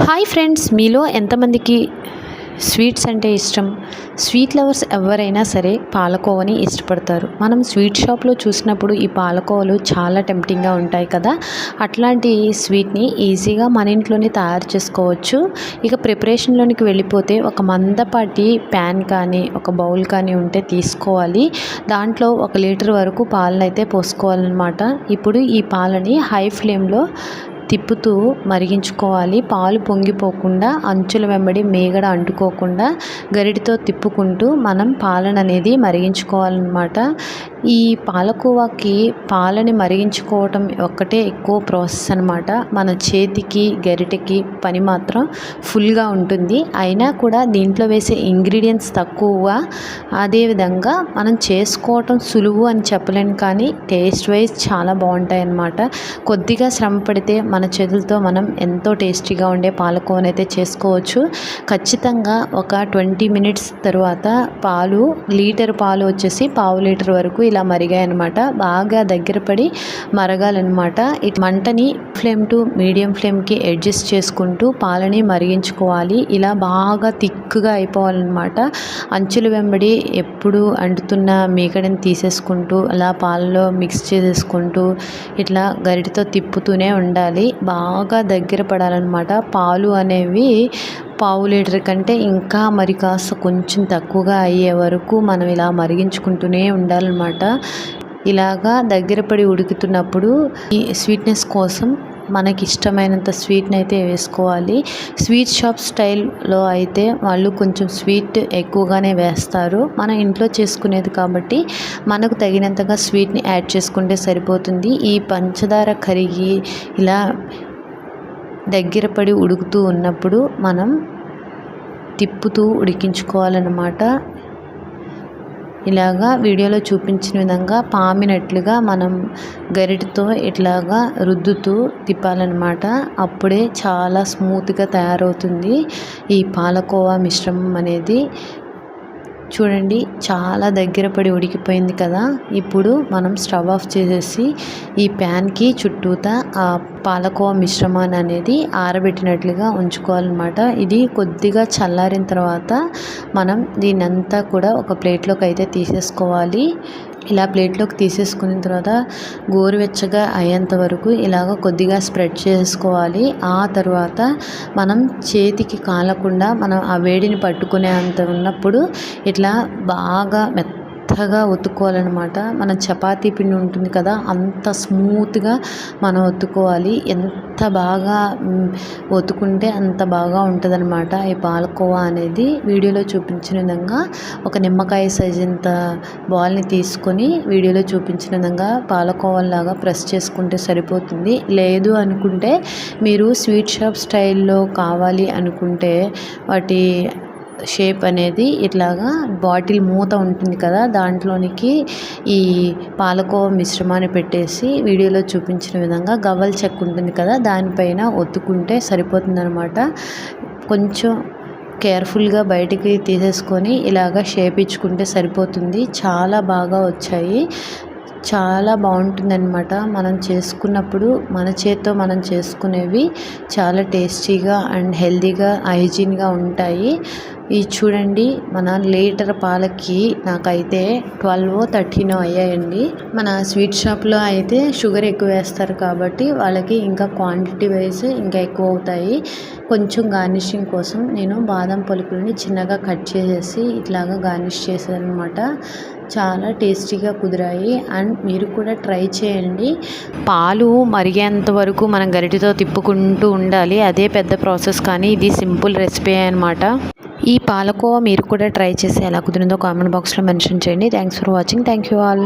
Hi friends మీలో ఎంతమందికి sweets అంటే ఇష్టం? స్వీట్ లవర్స్ ఎవరైనా సరే పాలకోవని ఇష్టపడతారు. మనం స్వీట్ షాప్లో చూసినప్పుడు ఈ పాలకోవలు చాలా టెంప్టింగ్గా ఉంటాయి కదా? అట్లాంటి స్వీట్ని ఈజీగా మన ఇంట్లోనే తయారు చేసుకోవచ్చు. ఇక ప్రిపరేషన్లోనికి వెళ్ళిపోతే ఒక మందపాటి ప్యాన్ కానీ ఒక బౌల్ కానీ ఉంటే తీసుకోవాలి. దాంట్లో ఒక లీటర్ వరకు పాలనైతే పోసుకోవాలన్నమాట. ఇప్పుడు ఈ పాలని హై ఫ్లేమ్లో తిప్పుతూ మరిగించుకోవాలి. పాలు పొంగిపోకుండా అంచుల వెంబడి మేగడ అంటుకోకుండా గరిటితో తిప్పుకుంటూ మనం పాలన అనేది మరిగించుకోవాలన్నమాట. ఈ పాలకోవాకి పాలని మరిగించుకోవటం ఒక్కటే ఎక్కువ ప్రాసెస్ అనమాట మన చేతికి గరిటెకి పని మాత్రం ఫుల్గా ఉంటుంది. అయినా కూడా దీంట్లో వేసే ఇంగ్రీడియంట్స్ తక్కువ. అదేవిధంగా మనం చేసుకోవటం సులువు అని చెప్పలేను కానీ టేస్ట్ వైజ్ చాలా బాగుంటాయి అన్నమాట. కొద్దిగా శ్రమ పడితే మన చేతులతో మనం ఎంతో టేస్టీగా ఉండే పాలకోవని అయితే చేసుకోవచ్చు. ఖచ్చితంగా ఒక ట్వంటీ మినిట్స్ తర్వాత పాలు లీటర్ పాలు వచ్చేసి పావు లీటర్ వరకు ఇలా ఇలా మరిగాయనమాట బాగా దగ్గర పడి మరగాలన్నమాట. ఇటు మంటని ఫ్లేమ్ టు మీడియం ఫ్లేమ్కి అడ్జస్ట్ చేసుకుంటూ పాలని మరిగించుకోవాలి. ఇలా బాగా థిక్గా అయిపోవాలన్నమాట. అంచులు వెంబడి ఎప్పుడు అంటుతున్న మీకడని తీసేసుకుంటూ అలా పాలలో మిక్స్ చేసేసుకుంటూ ఇట్లా గరిటతో తిప్పుతూనే ఉండాలి. బాగా దగ్గర పడాలన్నమాట. పాలు అనేవి పావు లీటర్ కంటే ఇంకా మరి కాస్త కొంచెం తక్కువగా అయ్యే వరకు మనం ఇలా మరిగించుకుంటూనే ఉండాలన్నమాట. ఇలాగా దగ్గర పడి ఉడుకుతున్నప్పుడు ఈ స్వీట్నెస్ కోసం మనకి ఇష్టమైనంత స్వీట్ని అయితే వేసుకోవాలి. స్వీట్ షాప్ స్టైల్లో అయితే వాళ్ళు కొంచెం స్వీట్ ఎక్కువగానే వేస్తారు. మన ఇంట్లో చేసుకునేది కాబట్టి మనకు తగినంతగా స్వీట్ని యాడ్ చేసుకుంటే సరిపోతుంది. ఈ పంచదార కరిగి ఇలా దగ్గర పడి ఉడుకుతూ ఉన్నప్పుడు మనం తిప్పుతూ ఉడికించుకోవాలన్నమాట. ఇలాగా వీడియోలో చూపించిన విధంగా పామినట్లుగా మనం గరిటతో ఇట్లాగా రుద్దుతూ తిప్పాలన్నమాట. అప్పుడే చాలా స్మూత్గా తయారవుతుంది ఈ పాలకోవా మిశ్రమం అనేది. చూడండి చాలా దగ్గర పడి ఉడికిపోయింది కదా. ఇప్పుడు మనం స్టవ్ ఆఫ్ చేసేసి ఈ ప్యాన్కి చుట్టూతా ఆ పాలకోవ మిశ్రమాన్ని అనేది ఆరబెట్టినట్లుగా ఉంచుకోవాలన్నమాట. ఇది కొద్దిగా చల్లారిన తర్వాత మనం దీన్నంతా కూడా ఒక ప్లేట్లోకి అయితే తీసేసుకోవాలి. ఇలా ప్లేట్లోకి తీసేసుకున్న తర్వాత గోరువెచ్చగా అయ్యేంత వరకు ఇలాగ కొద్దిగా స్ప్రెడ్ చేసుకోవాలి. ఆ తర్వాత మనం చేతికి కాలకుండా మనం ఆ వేడిని పట్టుకునే అంత ఉన్నప్పుడు ఇట్లా బాగా మెత్త మెత్తగా ఒత్తుకోవాలన్నమాట. మన చపాతీ పిండి ఉంటుంది కదా అంత స్మూత్గా మనం ఒత్తుకోవాలి. ఎంత బాగా ఒత్తుకుంటే అంత బాగా ఉంటుందన్నమాట ఈ పాలకోవా అనేది. వీడియోలో చూపించిన విధంగా ఒక నిమ్మకాయ సైజ్ ఇంత బాల్ని తీసుకొని వీడియోలో చూపించిన విధంగా పాలకోవాలాగా ప్రెస్ చేసుకుంటే సరిపోతుంది. లేదు అనుకుంటే మీరు స్వీట్ షాప్ స్టైల్లో కావాలి అనుకుంటే వాటి షేప్ అనేది ఇట్లాగా బాటిల్ మూత ఉంటుంది కదా దాంట్లోనికి ఈ పాలకోవ మిశ్రమాన్ని పెట్టేసి వీడియోలో చూపించిన విధంగా గవ్వల చెక్క ఉంటుంది కదా దానిపైన ఒత్తుకుంటే సరిపోతుందనమాట కొంచెం కేర్ఫుల్గా బయటికి తీసేసుకొని ఇలాగ షేప్ ఇచ్చుకుంటే సరిపోతుంది. చాలా బాగా వచ్చాయి. చాలా బాగుంటుందన్నమాట. మనం చేసుకున్నప్పుడు మన చేత్తో మనం చేసుకునేవి చాలా టేస్టీగా అండ్ హెల్తీగా హైజీన్గా ఉంటాయి. ఇది చూడండి మన లీటర్ పాలకి నాకైతే ట్వెల్వ్ థర్టీనో అయ్యాయండి. మన స్వీట్ షాప్లో అయితే షుగర్ ఎక్కువ వేస్తారు కాబట్టి వాళ్ళకి ఇంకా క్వాంటిటీ వైజ్ ఇంకా ఎక్కువ అవుతాయి. కొంచెం గార్నిషింగ్ కోసం నేను బాదం పలుకులని చిన్నగా కట్ చేసేసి ఇట్లాగా గార్నిష్ చేశాను అనమాట చాలా టేస్టీగా కుదిరాయి. అండ్ మీరు కూడా ట్రై చేయండి. పాలు మరిగేంత వరకు మనం గరిటితో తిప్పుకుంటూ ఉండాలి. అదే పెద్ద ప్రాసెస్ కానీ ఇది సింపుల్ రెసిపీ అనమాట ఈ పాలకోవా మీరు కూడా ట్రై చేసి ఎలా కుదిరిందో కామెంట్ బాక్స్లో మెన్షన్ చేయండి. Thanks for watching. Thank you all.